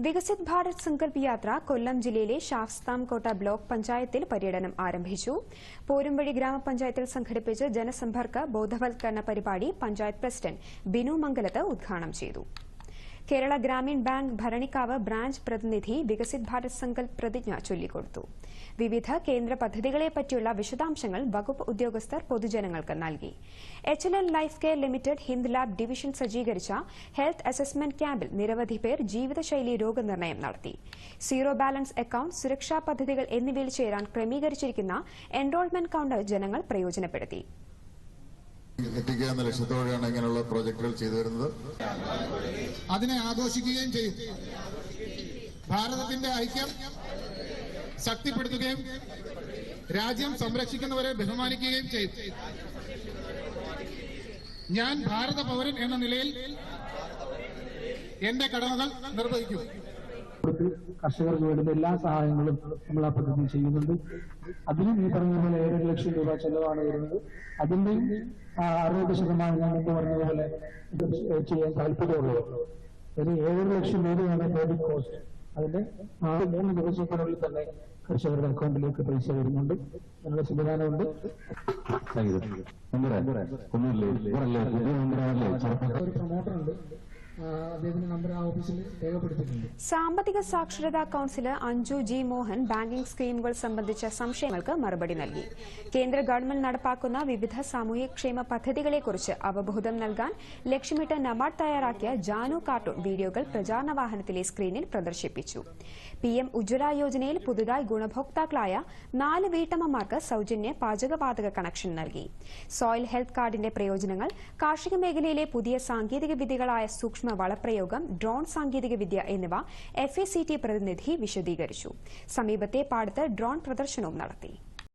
വികസിത് ഭാരത് സങ്കല്പ് യാത്ര കൊല്ലം ജില്ലയിലെ ശാസ്താംകോട്ട ബ്ലോക്ക് പഞ്ചായത്തിൽ പര്യടനം ആരംഭിച്ചു. പോരുംവഴി ഗ്രാമപഞ്ചായത്തിൽ സംഘടിപ്പിച്ച ജനസമ്പർക്ക ബോധവൽക്കരണ പരിപാടി പഞ്ചായത്ത് പ്രസിഡന്റ് ബിനു മംഗലത്ത് ഉദ്ഘാടനം ചെയ്തു. കേരള ഗ്രാമീൺ ബാങ്ക് ഭരണിക്കാവ് ബ്രാഞ്ച് പ്രതിനിധി വികസിത് ഭാരത് സങ്കൽപ് പ്രതിജ്ഞ ചൊല്ലിക്കൊടുത്തു. വിവിധ കേന്ദ്ര പദ്ധതികളെപ്പറ്റിയുള്ള വിശദാംശങ്ങൾ വകുപ്പ് ഉദ്യോഗസ്ഥർ പൊതുജനങ്ങൾക്ക് നൽകി. H L L life care limited Hind lab division സജ്ജീകരിച്ച ഹെൽത്ത് അസസ്മെന്റ് ക്യാമ്പിൽ നിരവധി പേർ ജീവിതശൈലി രോഗനിർണയം നടത്തി. സീറോ ബാലൻസ് അക്കൌണ്ട് സുരക്ഷാ പദ്ധതികൾ എന്നിവയിൽ ചേരാൻ ക്രമീകരിച്ചിരിക്കുന്ന എൻറോൾമെന്റ് കൌണ്ടർ ജനങ്ങൾ പ്രയോജനപ്പെടുത്തി. എത്തിക്കുക എന്ന ലക്ഷ്യത്തോടെയാണ് ഇങ്ങനെയുള്ള പ്രോജക്റ്റുകൾ ചെയ്തു വരുന്നത്. അതിനെ ആഘോഷിക്കുകയും ചെയ്യും. ഭാരതത്തിന്റെ ഐക്യം ശക്തിപ്പെടുത്തുകയും രാജ്യം സംരക്ഷിക്കുന്നവരെ ബഹുമാനിക്കുകയും ചെയ്യും. ഞാൻ ഭാരത പൗരൻ എന്ന നിലയിൽ എന്റെ കടമകൾ നിർവഹിക്കും. കൊടുത്ത് കർഷകർക്ക് വേണ്ടുന്ന എല്ലാ സഹായങ്ങളും നമ്മൾ ആ പദ്ധതി ചെയ്യുന്നുണ്ട്. അതിനും ഈ പറഞ്ഞ പോലെ ഏഴര ലക്ഷം രൂപ ചെലവാണ് വരുന്നത്. അതിന്റെയും അറുപത് ശതമാനം ഞാൻ മുമ്പ് പറഞ്ഞതുപോലെ ഇത് ചെയ്യാൻ താല്പര്യമുള്ളത് ഒരു ഏഴര ലക്ഷം രൂപയാണ് ക്രെഡിറ്റ് കോസ്റ്റ് അതിന്റെ നാല് മൂന്ന് ദിവസത്തിനുള്ളിൽ തന്നെ കർഷകരുടെ അക്കൗണ്ടിലേക്ക് പൈസ വരുന്നുണ്ട്. നല്ല സംവിധാനമുണ്ട് ഒരു പ്രൊമോട്ടർ ഉണ്ട്. അദ്ദേഹത്തിന്റെ നമ്പർ ആ സാമ്പത്തിക സാക്ഷരതാ counsellor Anju G Mohan banking സ്കീമുകൾ സംബന്ധിച്ച സംശയങ്ങൾക്ക് മറുപടി നൽകി. കേന്ദ്ര ഗവൺമെന്റ് നടപ്പാക്കുന്ന വിവിധ സാമൂഹ്യക്ഷേമ പദ്ധതികളെക്കുറിച്ച് അവബോധം നൽകാൻ ലക്ഷ്യമിട്ട് നബാർഡ് തയ്യാറാക്കിയ ജാനു കാർട്ടൂൺ വീഡിയോകൾ പ്രചാരണ വാഹനത്തിലെ സ്ക്രീനിൽ പ്രദർശിപ്പിച്ചു. പി എം ഉജ്ജ്വല യോജനയിൽ പുതുതായി ഗുണഭോക്താക്കളായ നാല് വീട്ടമ്മമാർക്ക് സൌജന്യ പാചകവാതക കണക്ഷൻ നൽകി. സോയിൽ ഹെൽത്ത് കാർഡിന്റെ പ്രയോജനങ്ങൾ കാർഷിക മേഖലയിലെ പുതിയ സാങ്കേതിക വിദ്യകളായ സൂക്ഷ്മ വളപ്രയോഗം ഡ്രോൺ സാങ്കേതികവിദ്യ എന്നിവ എഫ് പ്രതിനിധി വിശദീകരിച്ചു. സമീപത്തെ പാടത്ത് ഡ്രോൺ പ്രദർശനവും നടത്തി.